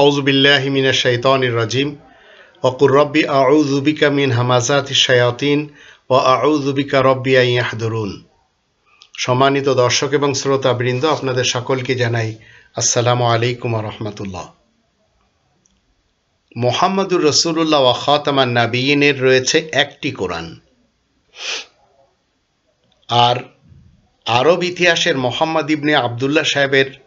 আউজবিল্লাহমিনা শৈতানির রাজিম। অকুর রব্বি আউজুবিকা মিন হামাজাত শায়াতিন ও আউজুবিকা রব্বি আইয়াহদরুন সম্মানিত দর্শক এবং শ্রোতাবৃন্দ, আপনাদের সকলকে জানাই আসসালামু আলাইকুম রহমতুল্লাহ। মোহাম্মদুর রসুল্লাহ ওয়াখাতামান নাবিয়িনের রয়েছে একটি কোরআন। আর আরব ইতিহাসের মোহাম্মদ ইবনে আবদুল্লাহ সাহেবের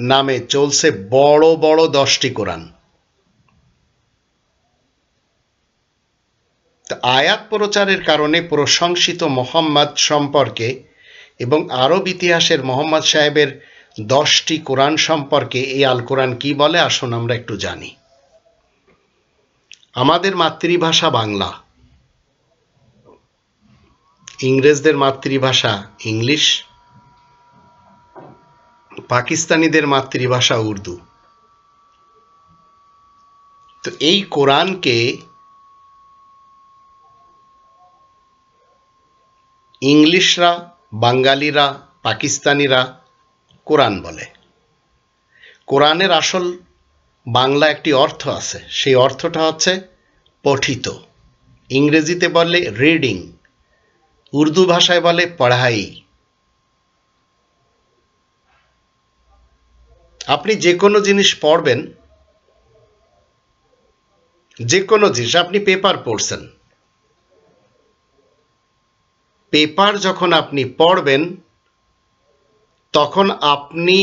নামে চলছে বড় বড় দশটি কোরআন। আয়াত প্রচারের কারণে প্রশংসিত মোহাম্মদ সম্পর্কে এবং আরব ইতিহাসের মোহাম্মদ সাহেবের দশটি কোরআন সম্পর্কে এই আল কোরআন কি বলে, আসুন আমরা একটু জানি। আমাদের মাতৃভাষা বাংলা। ইংরেজদের মাতৃভাষা ইংলিশ। পাকিস্তানিদের মাতৃভাষা উর্দু। তো এই কোরআনকে ইংলিশরা, বাঙালিরা, পাকিস্তানিরা কোরআন বলে। কোরআনের আসল বাংলা একটি অর্থ আছে। সেই অর্থটা হচ্ছে পঠিত। ইংরেজিতে বলে রিডিং উর্দু ভাষায় বলে পড়াই। আপনি যে কোনো জিনিস পড়বেন, যে কোনো জিনিস, আপনি পেপার পড়ছেন। পেপার যখন আপনি পড়বেন, তখন আপনি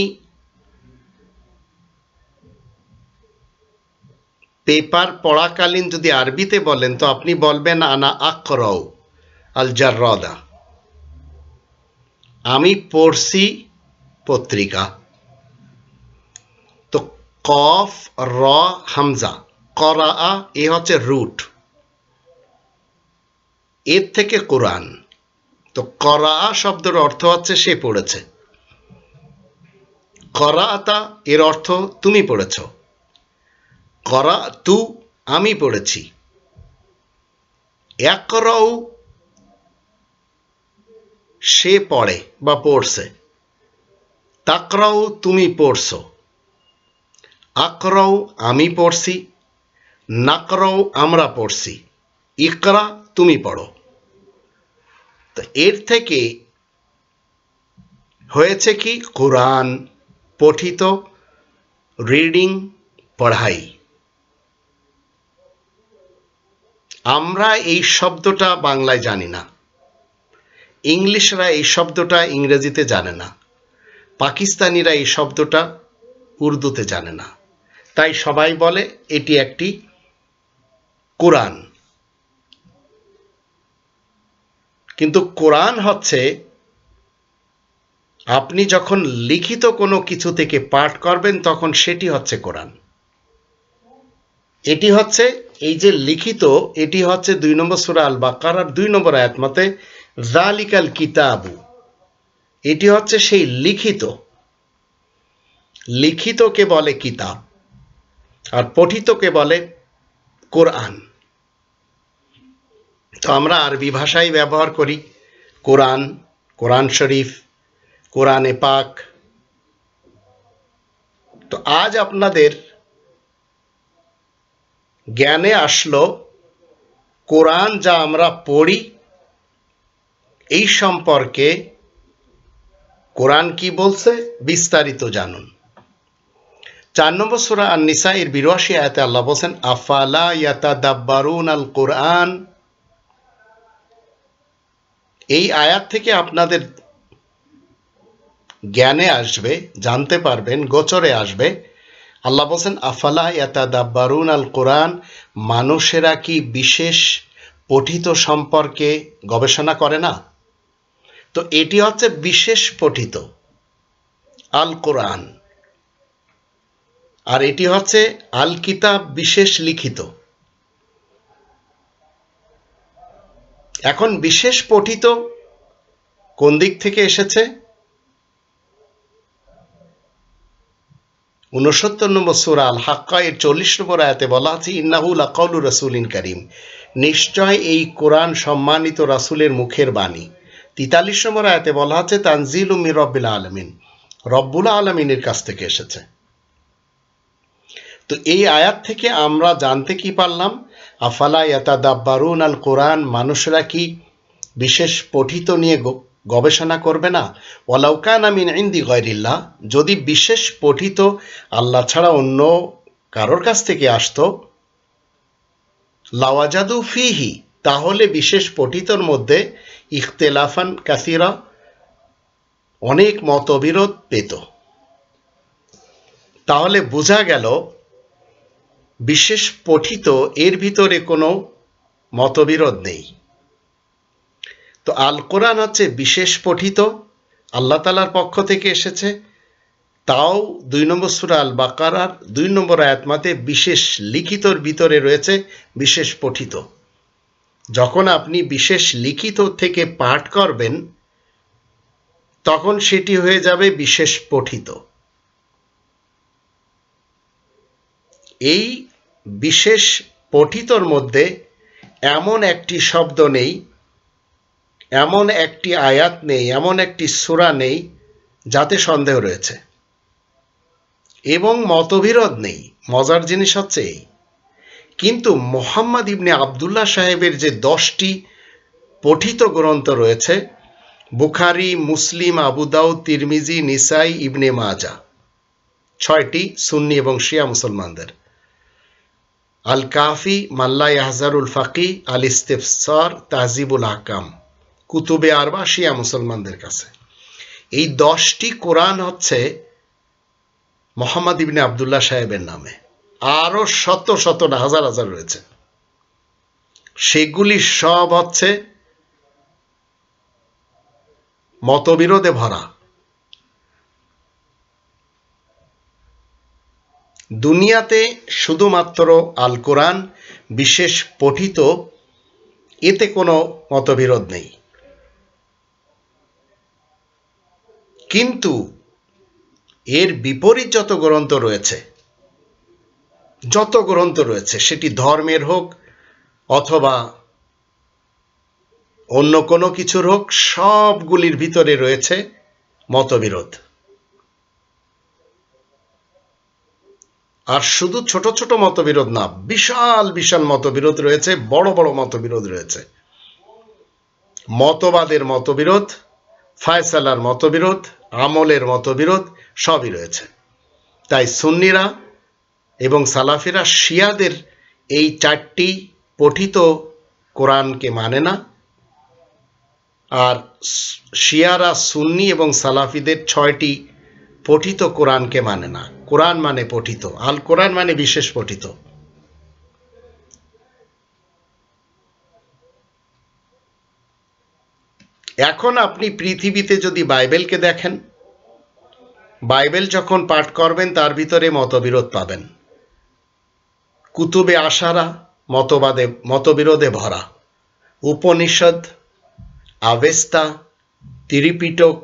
পেপার পড়াকালীন যদি আরবিতে বলেন, তো আপনি বলবেন, আনা আকরাও আল জাররদা আমি পড়ছি পত্রিকা। কফ, র, হামজা। করা এ হচ্ছে রুট। এর থেকে কোরআন। তো করা শব্দের অর্থ হচ্ছে সে পড়েছে। করাতা এর অর্থ তুমি পড়েছ। করা তু আমি পড়েছি। একরাও সে পড়ে বা পড়ছে। তাকরাও তুমি পড়ছো। আকরাও আমি পড়ছি, নাকরাও আমরা পড়ছি। ইকরা, তুমি পড়ো। তো এর থেকে হয়েছে কি? কোরআন পঠিত, রিডিং, পড়াই। আমরা এই শব্দটা বাংলায় জানি না। ইংলিশরা এই শব্দটা ইংরেজিতে জানে না। পাকিস্তানিরা এই শব্দটা উর্দুতে জানে না। তাই সবাই বলে এটি একটি কোরআন। কিন্তু কোরআন হচ্ছে, আপনি যখন লিখিত কোনো কিছু থেকে পাঠ করবেন, তখন সেটি হচ্ছে কোরআন। এটি হচ্ছে, এই যে লিখিত, এটি হচ্ছে দুই নম্বর সুরা আল বাকার আর দুই নম্বর আয়াত মতে জালিকাল কিতাবু। এটি হচ্ছে সেই লিখিত। লিখিতকে বলে কিতাব। আর পঠিতকে বলে? কোরআন। তো আমরা আরবি ভাষাই ব্যবহার করি। কোরআন কোরআন শরীফ, কোরআনে পাক। তো আজ আপনাদের জ্ঞানে আসলো কোরআন যা আমরা পড়ি, এই সম্পর্কে কোরআন কি বলছে? বিস্তারিত জানুন। চার নম্বর সুরা আর নিসা এর বিরাশি আয়াতে আল্লাহ বলছেন, আফালা ইয়াতা দাব্বারুন আল কোরআন এই আয়াত থেকে আপনাদের জ্ঞানে আসবে, জানতে পারবেন, গোচরে আসবে। আল্লাহ বলছেন, আফালা ইয়াতা দাব্বারুন আল কোরআন মানুষেরা কি বিশেষ পঠিত সম্পর্কে গবেষণা করে না? তো এটি হচ্ছে বিশেষ পঠিত আল কোরআন আর এটি হচ্ছে আল কিতাব বিশেষ লিখিত। এখন বিশেষ পঠিত কোন দিক থেকে এসেছে? উনসত্তর নম্বর সুরা আল হাক্কা এর চল্লিশ নম্বর আয়াতে বলা আছে ইন্নাহুল আকাউলু রসুলিন করিম। নিশ্চয় এই কোরআন সম্মানিত রাসুলের মুখের বাণী। তিতাল্লিশ নম্বর আয়াতে বলা আছে, তানজিল মির রব্বিল আলমিন। রব্বুল আলমিনের কাছ থেকে এসেছে। তো এই আয়াত থেকে আমরা জানতে কি পারলাম? আফালা ইয়াতাদাব্বারুন আল কোরআন, মানুষরা কি বিশেষ পঠিত নিয়ে গবেষণা করবে না? ওয়ালাউকান আমিন ইন্দি গয়রিল্লাহ, যদি বিশেষ পঠিত আল্লাহ ছাড়া অন্য কারোর কাছ থেকে আসতো? লাওয়াজাদু ফিহি, তাহলে বিশেষ পঠিতর মধ্যে ইখতেলাফান কাসিরা অনেক মতবিরোধ পেত। তাহলে বোঝা গেল বিশেষ পঠিত এর ভিতরে কোনো মতবিরোধ নেই। তো আল কোরআন হচ্ছে বিশেষ পঠিত, আল্লাহ তালার পক্ষ থেকে এসেছে। তাও দুই নম্বর সুরা আল বাকারার দুই নম্বর আয়াতমাতে বিশেষ লিখিতর ভিতরে রয়েছে বিশেষ পঠিত। যখন আপনি বিশেষ লিখিত থেকে পাঠ করবেন, তখন সেটি হয়ে যাবে বিশেষ পঠিত। এই বিশেষ পঠিতর মধ্যে এমন একটি শব্দ নেই, এমন একটি আয়াত নেই, এমন একটি সুরা নেই যাতে সন্দেহ রয়েছে। এবং মতবিরোধ নেই, মজার জিনিস হচ্ছে এই। কিন্তু মোহাম্মদ ইবনে আবদুল্লাহ সাহেবের যে দশটি পঠিত গ্রন্থ রয়েছে, বুখারি, মুসলিম আবুদাউ তিরমিজি, নিসাই, ইবনে মাজা ছয়টি সুন্নি এবং শিয়া মুসলমানদের। আল কাফি মাল্লা ইয়াহজারুল ফাকি আল ইস্তেফসার তাহজিবুল আকাম কুতুবে আরবা, শিয়া মুসলমানদের কাছে। এই দশটি কোরআন হচ্ছে মোহাম্মদ ইবনে আবদুল্লাহ সাহেবের নামে। আরও শত শত হাজার হাজার রয়েছে। সেগুলি সব হচ্ছে মতবিরোধে ভরা। দুনিয়াতে শুধুমাত্র আল কোরআন বিশেষ পঠিত, এতে কোনো মতবিরোধ নেই। কিন্তু এর বিপরীত যত গ্রন্থ রয়েছে, যত গ্রন্থ রয়েছে, সেটি ধর্মের হোক অথবা অন্য কোনো কিছুর হোক, সবগুলির ভিতরে রয়েছে মতবিরোধ। আর শুধু ছোট ছোট মতবিরোধ না, বিশাল বিশাল মতবিরোধ রয়েছে, বড় বড় মতবিরোধ রয়েছে। মতবাদের মতবিরোধ, ফায়সালার মতবিরোধ, আমলের মতবিরোধ সবই রয়েছে। তাই সুন্নিরা এবং সালাফিরা শিয়াদের এই চারটি পঠিত কোরআনকে মানে না। আর শিয়ারা সুন্নি এবং সালাফিদের ছয়টি পঠিত কোরআনকে মানে না। কোরআন মানে পঠিত, আল কোরআন মানে বিশেষ পঠিত। এখন আপনি পৃথিবীতে যদি বাইবেলকে দেখেন, বাইবেল যখন পাঠ করবেন, তার ভিতরে মতবিরোধ পাবেন। কুতুবে আশারা, মতবাদে, মতবিরোধে ভরা। উপনিষদ, আবেস্তা, তিরিপিটক,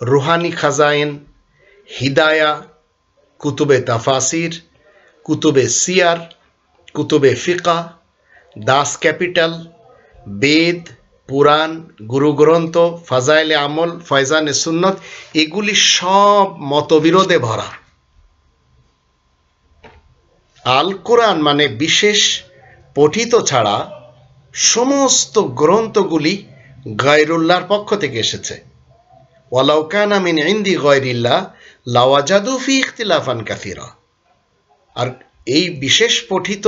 রুহানি খাজাইন হিদায়া কুতুবে তাফাসির, কুতুবে সিয়ার, কুতুবে ফিকা, দাস ক্যাপিটাল, বেদ, পুরাণ, গুরুগ্রন্থ, ফাজাইলে আমল, ফয়জানে সুন্নত, এগুলি সব মতবিরোধে ভরা। আল কোরআন মানে বিশেষ, পঠিত ছাড়া সমস্ত গ্রন্থগুলি গায়রুল্লাহর পক্ষ থেকে এসেছে। ওয়ালাউকানা মিন ইন্দি গয়রিল্লাহ লাওয়াজাদু ফি ইখতিলাফান কাসিরা। আর এই বিশেষ পঠিত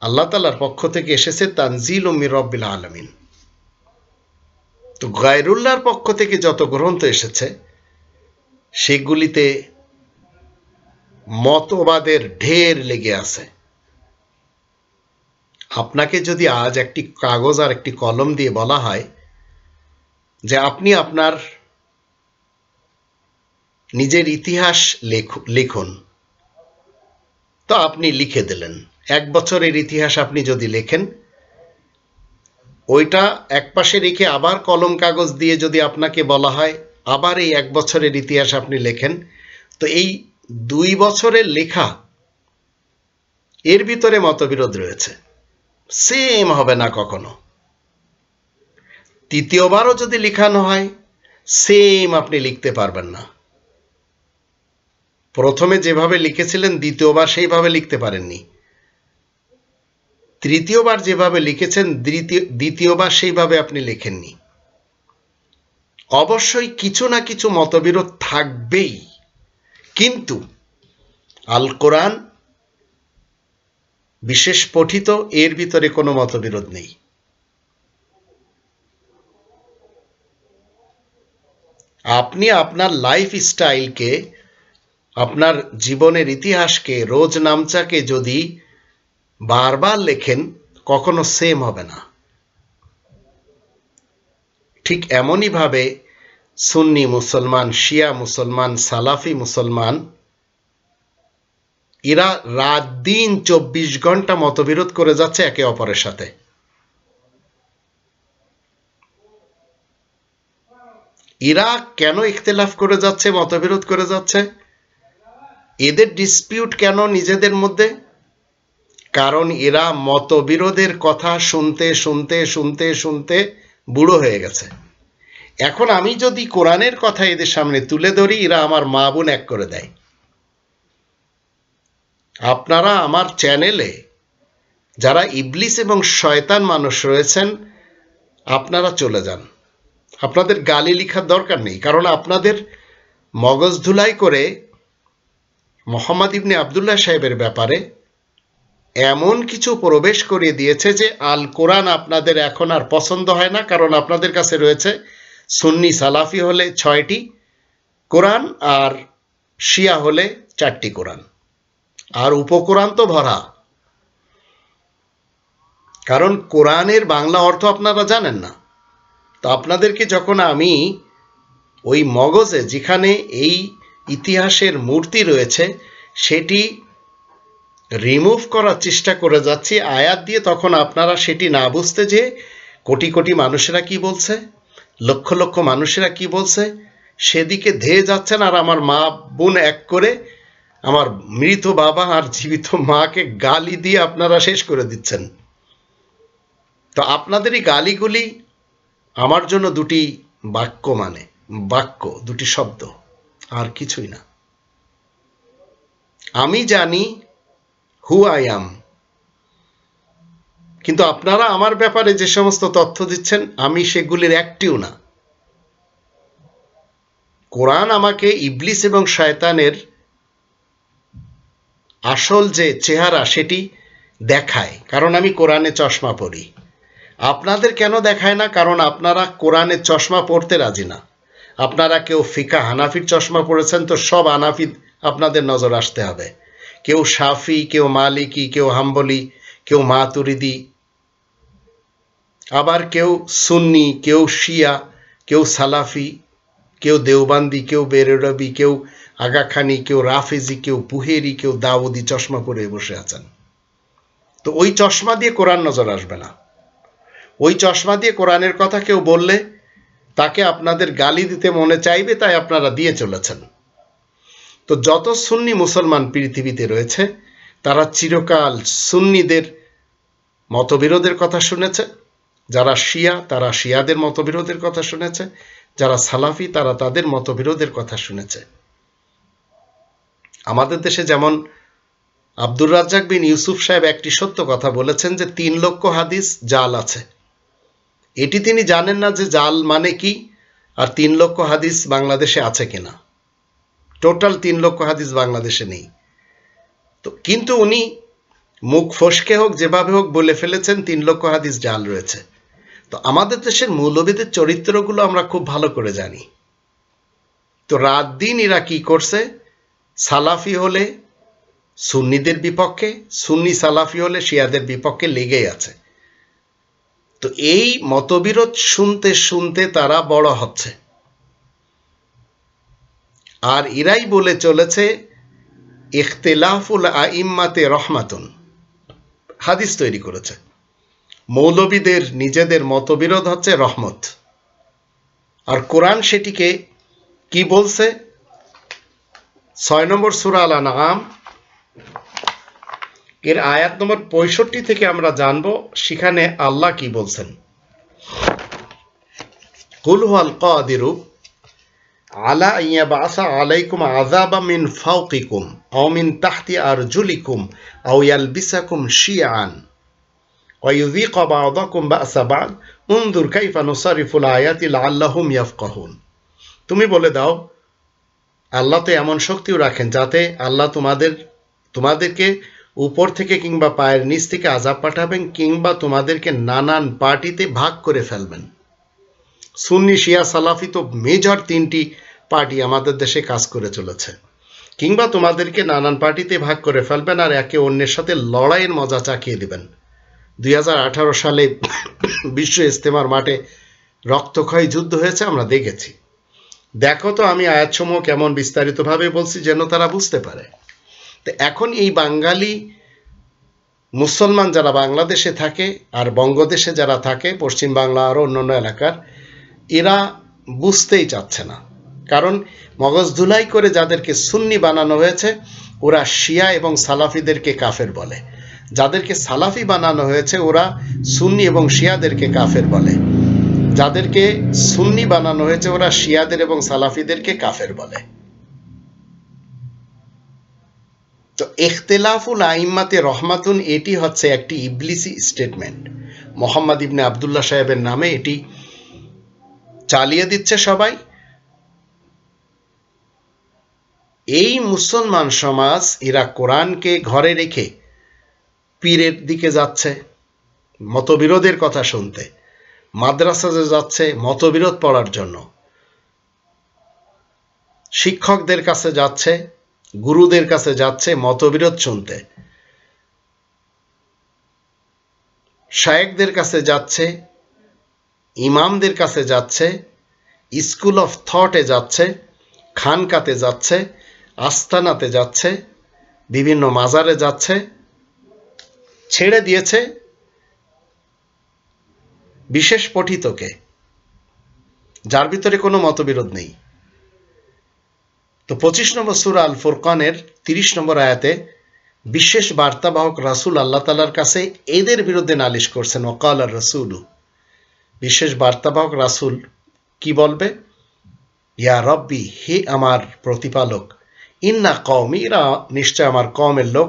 আল্লাহ তালার পক্ষ থেকে এসেছে তানজিল ও মিরব্বিল আলমিন। তো গায়রুল্লাহর পক্ষ থেকে যত গ্রন্থ এসেছে, সেগুলিতে মতবাদের ঢের লেগে আছে। আপনাকে যদি আজ একটি কাগজ আর একটি কলম দিয়ে বলা হয় যে আপনি আপনার নিজের ইতিহাস লিখুন। তো আপনি লিখে দিলেন। এক বছরের ইতিহাস আপনি যদি লেখেন, ওইটা এক পাশে রেখে আবার কলম কাগজ দিয়ে যদি আপনাকে বলা হয়, আবার এই এক বছরের ইতিহাস আপনি লেখেন, তো এই দুই বছরের লেখা এর ভিতরে মতবিরোধ রয়েছে। সেম হবে না কখনো। তৃতীয়বারও যদি লেখানো হয়, সেম আপনি লিখতে পারবেন না। প্রথমে যেভাবে লিখেছিলেন, দ্বিতীয়বার সেইভাবে লিখতে পারেননি। তৃতীয়বার যেভাবে লিখেছেন, দ্বিতীয়, দ্বিতীয়বার সেইভাবে আপনি লেখেননি। অবশ্যই কিছু না কিছু মতবিরোধ থাকবেই। কিন্তু আল কোরআন বিশেষ পঠিত, এর ভিতরে কোনো মতবিরোধ নেই। আপনি আপনার লাইফ স্টাইলকে আপনার জীবনের ইতিহাসকে রোজ নামচাকে যদি বারবার লেখেন, কখনো সেম হবে না। ঠিক এমনইভাবে সুন্নি মুসলমান, শিয়া মুসলমান, সালাফি মুসলমান, এরা রাত দিন চব্বিশ ঘণ্টা মতবিরোধ করে যাচ্ছে একে অপরের সাথে। এরা কেন ইখতলাফ করে যাচ্ছে, মতবিরোধ করে যাচ্ছে? এদের ডিসপিউট কেন নিজেদের মধ্যে? কারণ এরা মতবিরোধের কথা শুনতে শুনতে শুনতে শুনতে বুড়ো হয়ে গেছে। এখন আমি যদি কোরআনের কথা এদের সামনে তুলে ধরি, এরা আমার মা বোন এক করে দেয়। আপনারা আমার চ্যানেলে যারা ইবলিস এবং শয়তান মানুষ রয়েছেন, আপনারা চলে যান। আপনাদের গালি লিখার দরকার নেই, কারণ আপনাদের মগজ ধুলাই করে মোহাম্মদ ইবনে আবদুল্লাহ সাহেবের ব্যাপারে এমন কিছু প্রবেশ করিয়ে দিয়েছে যে আল কোরআন আপনাদের এখন আর পছন্দ হয় না, কারণ আপনাদের কাছে রয়েছে সুন্নি সালাফি হলে ছয়টি কোরআন আর শিয়া হলে চারটি কোরআন। আর উপকোরআন তো ভরা। কারণ কোরআনের বাংলা অর্থ আপনারা জানেন না। তো আপনাদেরকে যখন আমি ওই মগজে, যেখানে এই ইতিহাসের মূর্তি রয়েছে, সেটি রিমুভ করার চেষ্টা করে যাচ্ছি। আয়াত দিয়ে তখন আপনারা সেটি না বুঝতে যে কোটি কোটি মানুষেরা কি বলছে, লক্ষ লক্ষ মানুষেরা কি বলছে, সেদিকে ধেয়ে যাচ্ছেন আর আমার মা বোন এক করে আমার মৃত বাবা আর জীবিত মাকে গালি দিয়ে আপনারা শেষ করে দিচ্ছেন। তো আপনাদের এই গালিগুলি আমার জন্য দুটি বাক্য মানে বাক্য, দুটি শব্দ। আর কিছুই না। আমি জানি হু আই আম কিন্তু আপনারা আমার ব্যাপারে যে সমস্ত তথ্য দিচ্ছেন, আমি সেগুলির একটিও না। কোরআন আমাকে ইবলিস এবং শয়তানের আসল যে চেহারা সেটি দেখায়, কারণ আমি কোরআনে চশমা পড়ি আপনাদের কেন দেখায় না? কারণ আপনারা কোরআনে চশমা পড়তে রাজি না। আপনারা কেউ ফিকা হানাফির চশমা পড়েছেন তো সব হানাফি আপনাদের নজর আসতে হবে। কেউ সাফি কেউ মালিকি, কেউ হাম্বলি, কেউ মাতুরিদি, আবার কেউ সুন্নি, কেউ শিয়া, কেউ সালাফি, কেউ দেওবান্দি, কেউ বেরেরবি, কেউ আগাখানি, কেউ রাফেজি, কেউ পুহেরি কেউ দাউদি চশমা পরে বসে আছেন। তো ওই চশমা দিয়ে কোরআন নজর আসবে না। ওই চশমা দিয়ে কোরআনের কথা কেউ বললে তাকে আপনাদের গালি দিতে মনে চাইবে, তাই আপনারা দিয়ে চলেছেন। তো যত সুন্নি মুসলমান পৃথিবীতে রয়েছে, তারা চিরকাল সুন্নিদের মতবিরোধের কথা শুনেছে। যারা শিয়া, তারা শিয়াদের মতবিরোধের কথা শুনেছে। যারা সালাফি, তারা তাদের মতবিরোধের কথা শুনেছে। আমাদের দেশে যেমন আব্দুর রাজ্জাক বিন ইউসুফ সাহেব একটি সত্য কথা বলেছেন যে, তিন লক্ষ হাদিস জাল আছে। এটি তিনি জানেন না যে জাল মানে কি আর তিন লক্ষ হাদিস বাংলাদেশে আছে কিনা। টোটাল তিন লক্ষ হাদিস বাংলাদেশে নেই। তো কিন্তু উনি মুখ ফসকে হোক, যেভাবে হোক বলে ফেলেছেন, তিন লক্ষ হাদিস জাল রয়েছে। তো আমাদের দেশের মৌলবীদের চরিত্রগুলো আমরা খুব ভালো করে জানি। তো রাত দিন এরা কি করছে? সালাফি হলে সুন্নিদের বিপক্ষে, সুন্নি সালাফি হলে শিয়াদের বিপক্ষে লেগেই আছে। তো এই মতবিরোধ শুনতে শুনতে তারা বড় হচ্ছে। আর এরাই বলে চলেছে, ইখতেলাফুল আইম্মাতে রহমাতুন। হাদিস তৈরি করেছে। মৌলবীদের নিজেদের মতবিরোধ হচ্ছে রহমত। আর কোরআন সেটিকে কি বলছে? ছয় নম্বর সুরা আল আনাম এর আয়াত নম্বর পঁয়ষট্টি থেকে আমরা জানব সেখানে আল্লাহ কি বলছেন কুল আল কাদিরু আলা ইয়া বাসা আলাইকুম আযাবা মিন ফাওকিকুম আও মিন তাহতি আরজুলিকুম আও ইয়ালবিসাকুম শিয়ান ويذيق بعضكم بأس بعض انظر كيف نصرف الآيات لعلهم يفقهون তুমি বলে দাও আল্লাহ তো এমন শক্তিও রাখেন যাতে আল্লাহ তোমাদের তোমাদেরকে উপর থেকে কিংবা পায়ের নিচ থেকে আজাব পাঠাবেন কিংবা তোমাদেরকে নানান পার্টিতে ভাগ করে ফেলবেন। সুন্নি, শিয়া, সালাফি তো মেজর তিনটি পার্টি আমাদের দেশে কাজ করে চলেছে। কিংবা তোমাদেরকে নানান পার্টিতে ভাগ করে ফেলবেন আর একে অন্যের সাথে লড়াইয়ের মজা চাকিয়ে দেবেন। দুই হাজার আঠারো সালে বিশ্ব ইস্তেমার মাঠে রক্তক্ষয়ী যুদ্ধ হয়েছে, আমরা দেখেছি। দেখো তো আমি আয়াতসমূহ কেমন বিস্তারিতভাবে বলছি যেন তারা বুঝতে পারে। তো এখন এই বাঙালি মুসলমান যারা বাংলাদেশে থাকে আর বঙ্গদেশে যারা থাকে, পশ্চিম বাংলা আরও অন্যান্য এলাকার, এরা বুঝতেই চাচ্ছে না। কারণ মগজ ধুলাই করে যাদেরকে সুন্নি বানানো হয়েছে, ওরা শিয়া এবং সালাফিদেরকে কাফের বলে। যাদেরকে সালাফি বানানো হয়েছে, ওরা সুন্নি এবং শিয়াদেরকে কাফের বলে। যাদেরকে সুন্নি বানানো হয়েছে, ওরা শিয়াদের এবং সালাফিদেরকে কাফের বলে। তো ইখতিলাফুল আইম্মাতে রহমাতুন, এটি হচ্ছে একটি ইবলিসি স্টেটমেন্ট। মোহাম্মদ ইবনে আবদুল্লাহ সাহেবের নামে এটি চালিয়ে দিচ্ছে সবাই। এই মুসলমান সমাজ, এরা কোরআনকে ঘরে রেখে পীরের দিকে যাচ্ছে, মতবিরোধের কথা শুনতে, মাদ্রাসাতে যাচ্ছে মতবিরোধ পড়ার জন্য, শিক্ষকদের কাছে যাচ্ছে গুরুদের কাছে যাচ্ছে মতবিরোধ শুনতে। শায়েকদের কাছে যাচ্ছে, ইমামদের কাছে যাচ্ছে, স্কুল অফ থটে যাচ্ছে, খানকাতে যাচ্ছে, আস্তানাতে যাচ্ছে, বিভিন্ন মাজারে যাচ্ছে, ছেড়ে দিয়েছে বিশেষ পঠিতকে। যার ভিতরে কোনো মতবিরোধ নেই। তো পঁচিশ নম্বর সুরা আল ফুরকানের তিরিশ নম্বর আয়াতে বিশেষ বার্তাবাহক রাসুল আল্লাহ তালার কাছে এদের বিরুদ্ধে নালিশ করছেন ওকাল আর রসুলু বিশেষ বার্তাবাহক রাসুল কি বলবে? ইয়া রব্বি, হে আমার প্রতিপালক, ইন্না কম ইরা নিশ্চয় আমার কমের লোক,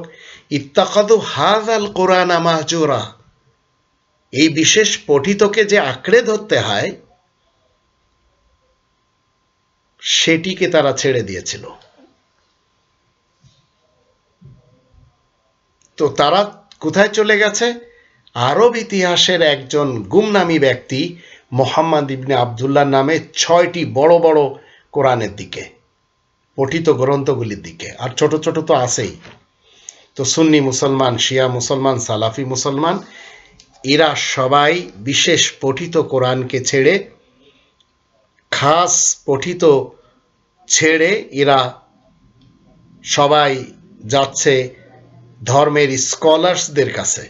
ইত্তাকাদু হাজ আল কোরআন মাহজুরা এই বিশেষ পঠিতকে যে আঁকড়ে ধরতে হয় সেটিকে তারা ছেড়ে দিয়েছিল। তো তারা কোথায় চলে গেছে? আরব ইতিহাসের একজন গুমনামী ব্যক্তি মোহাম্মদ ইবনে আবদুল্লাহ নামে ছয়টি বড় বড় কোরআনের দিকে, পঠিত গ্রন্থগুলির দিকে, আর ছোট ছোট তো আছেই। তো সুন্নি মুসলমান, শিয়া মুসলমান, সালাফি মুসলমান, এরা সবাই বিশেষ পঠিত কোরআনকে ছেড়ে খাস পঠিত ছেড়ে এরা সবাই যাচ্ছে ধর্মের স্কলার্সদের কাছে।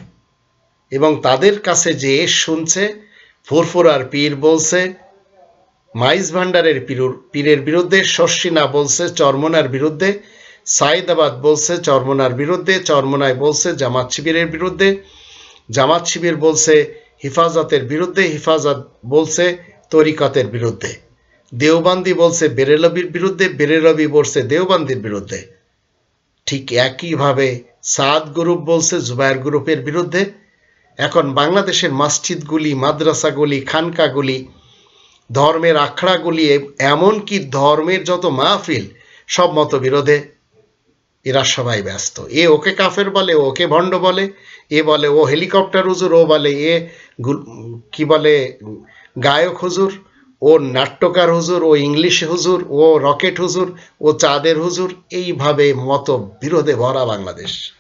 এবং তাদের কাছে যে শুনছে, ফুরফুরার পীর বলছে, মাইজ ভান্ডারের পীরের বিরুদ্ধে শর্ষিনা বলছে, চরমনার বিরুদ্ধে, সাইদাবাদ বলছে, চরমনার বিরুদ্ধে, চরমনায় বলছে, জামাত শিবিরের বিরুদ্ধে, জামাত শিবির বলছে, হিফাজতের বিরুদ্ধে, হিফাজত বলছে, তরিকতের বিরুদ্ধে। দেওবান্দি বলছে, বেরেলবির বিরুদ্ধে বেরেলবি বলছে দেওবান্দির বিরুদ্ধে। ঠিক একইভাবে সাদ গ্রুপ বলছে, জুবায়ের গ্রুপের বিরুদ্ধে। এখন বাংলাদেশের মসজিদগুলি, মাদ্রাসাগুলি, খানকাগুলি, ধর্মের আখড়াগুলি, এমনকি ধর্মের যত মাহফিল, সব মত বিরোধে এরা সবাই ব্যস্ত। এ ওকে কাফের বলে ওকে ভণ্ড বলে, এ বলে ও হেলিকপ্টার হুজুর, ও বলে এ কি বলে, গায়ক হুজুর। ও নাট্যকার হুজুর, ও ইংলিশ হুজুর, ও রকেট হুজুর, ও চাঁদের হুজুর, এইভাবে মত বিরোধে ভরা বাংলাদেশ।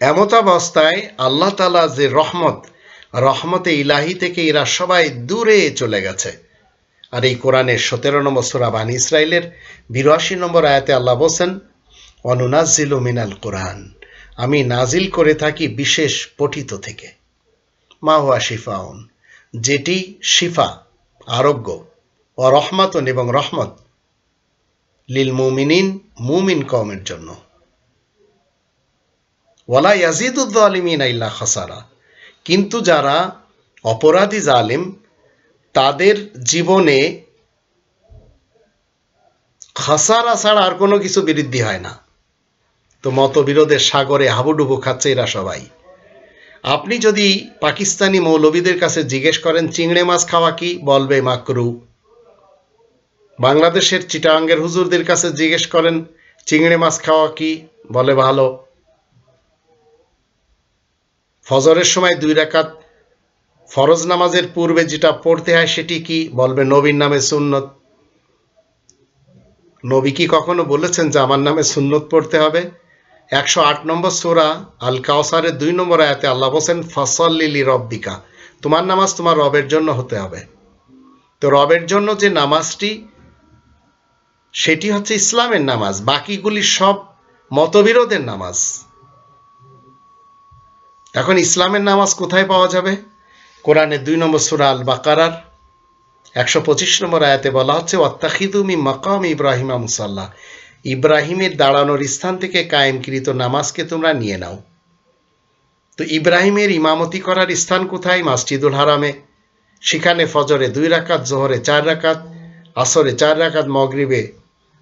এমতাবস্থায় আল্লাহ তালা যে রহমত, রহমতে ইলাহি থেকে এরা সবাই দূরে চলে গেছে। আর এই কোরআনের সতেরো নম্বর সুরা বান ইসরায়েলের বিরাশি নম্বর আয়াতে আল্লাহ বলছেন অনুনাজিল মিনাল কোরআন। আমি নাজিল করে থাকি বিশেষ পঠিত থেকে। মা হুয়া শিফাউন, যেটি শিফা, আরোগ্য ও রহমাতন এবং রহমত লিল মুমিনিন মুমিন কমের জন্য। ওয়ালা ইয়াজিদুদ্দালিমিন ইল্লা খাসারা, কিন্তু যারা অপরাধী জালিম, তাদের জীবনে খাসারা ছাড়া আর কোনো কিছু বৃদ্ধি হয় না। তো মতবিরোধের সাগরে হাবুডুবু খাচ্ছে এরা সবাই। আপনি যদি পাকিস্তানি মৌলবীদের কাছে জিজ্ঞেস করেন, চিংড়ে মাছ খাওয়া কি? বলবে, মাকরু। বাংলাদেশের চিটাঙ্গের হুজুরদের কাছে জিজ্ঞেস করেন, চিংড়ি মাছ খাওয়া কি? বলে, ভালো। ফজরের সময় দুই রাকাত ফরজ নামাজের পূর্বে যেটা পড়তে হয় সেটি কি? বলবে, নবীর নামে সুন্নত। নবী কি কখনো বলেছেন যে, আমার নামে সুন্নত পড়তে হবে? একশো আট নম্বর সোরা আল কাউসারের দুই নম্বর আয়াতে আল্লাহ বলছেন ফসল্লিলি রব্বিকা তোমার নামাজ তোমার রবের জন্য হতে হবে। তো রবের জন্য যে নামাজটি, সেটি হচ্ছে ইসলামের নামাজ, বাকিগুলি সব মতবিরোধের নামাজ। এখন ইসলামের নামাজ কোথায় পাওয়া যাবে? কোরআনের দুই নম্বর সুরা আল বাকারার একশো পঁচিশ নম্বর আয়াতে বলা হচ্ছে অত্তাখিদুমি মাকাম ইব্রাহিমা মুসাল্লাহ ইব্রাহিমের দাঁড়ানোর স্থান থেকে কায়েমকৃত নামাজকে তোমরা নিয়ে নাও। তো ইব্রাহিমের ইমামতি করার স্থান কোথায়? মাসজিদুল হারামে। সেখানে ফজরে দুই রাকাত, জোহরে চার রাকাত, আসরে চার রাকাত, মগরিবে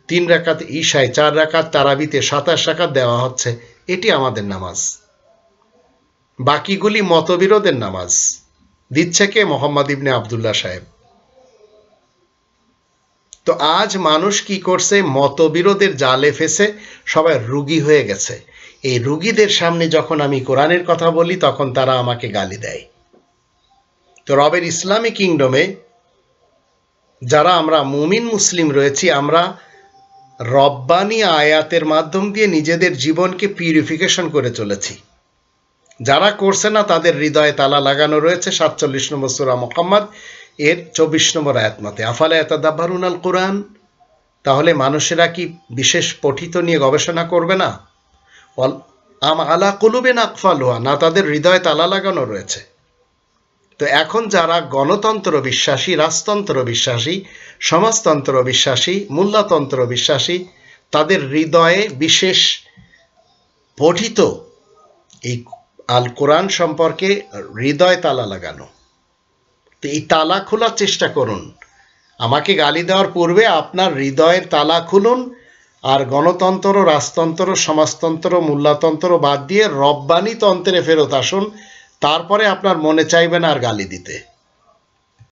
তিন রাকাত, ঈশায় চার রাকাত, তারাবিতে সাতাশ রাকাত দেওয়া হচ্ছে। এটি আমাদের নামাজ। বাকিগুলি মতবিরোধের নামাজ। দিচ্ছে কে? মোহাম্মদ ইবনে আবদুল্লাহ সাহেব। তো আজ মানুষ কি করছে? মতবিরোধের জালে ফেসে সবাই রুগী হয়ে গেছে। এই রুগীদের সামনে যখন আমি কোরআনের কথা বলি, তখন তারা আমাকে গালি দেয়। তো রবের ইসলামী কিংডমে যারা আমরা মুমিন মুসলিম রয়েছি, আমরা রব্বানি আয়াতের মাধ্যম দিয়ে নিজেদের জীবনকে পিউরিফিকেশন করে চলেছি। যারা করছে না, তাদের হৃদয়ে তালা লাগানো রয়েছে। সাতচল্লিশ নম্বর সুরা মোহাম্মদ। এর চব্বিশ নম্বর আয়াত মতে আফালে এতাদাব্বারুন আল কোরআন তাহলে মানুষেরা কি বিশেষ পঠিত নিয়ে গবেষণা করবে না? আম আলা কুলুবে নাকফালুয়া না তাদের হৃদয়ে তালা লাগানো রয়েছে? তো এখন যারা গণতন্ত্র বিশ্বাসী, রাজতন্ত্র বিশ্বাসী, সমাজতন্ত্র বিশ্বাসী, মূল্যতন্ত্র বিশ্বাসী, তাদের হৃদয়ে বিশেষ পঠিত এই আল কোরআন সম্পর্কে হৃদয় তালা লাগানো। তো এই তালা খোলার চেষ্টা করুন। আমাকে গালি দেওয়ার পূর্বে আপনার হৃদয়ের তালা খুলুন আর গণতন্ত্র, রাজতন্ত্র, সমাজতন্ত্র, মূল্যতন্ত্র বাদ দিয়ে রব্বানি তন্ত্রে ফেরত আসুন। তারপরে আপনার মনে চাইবে না আর গালি দিতে।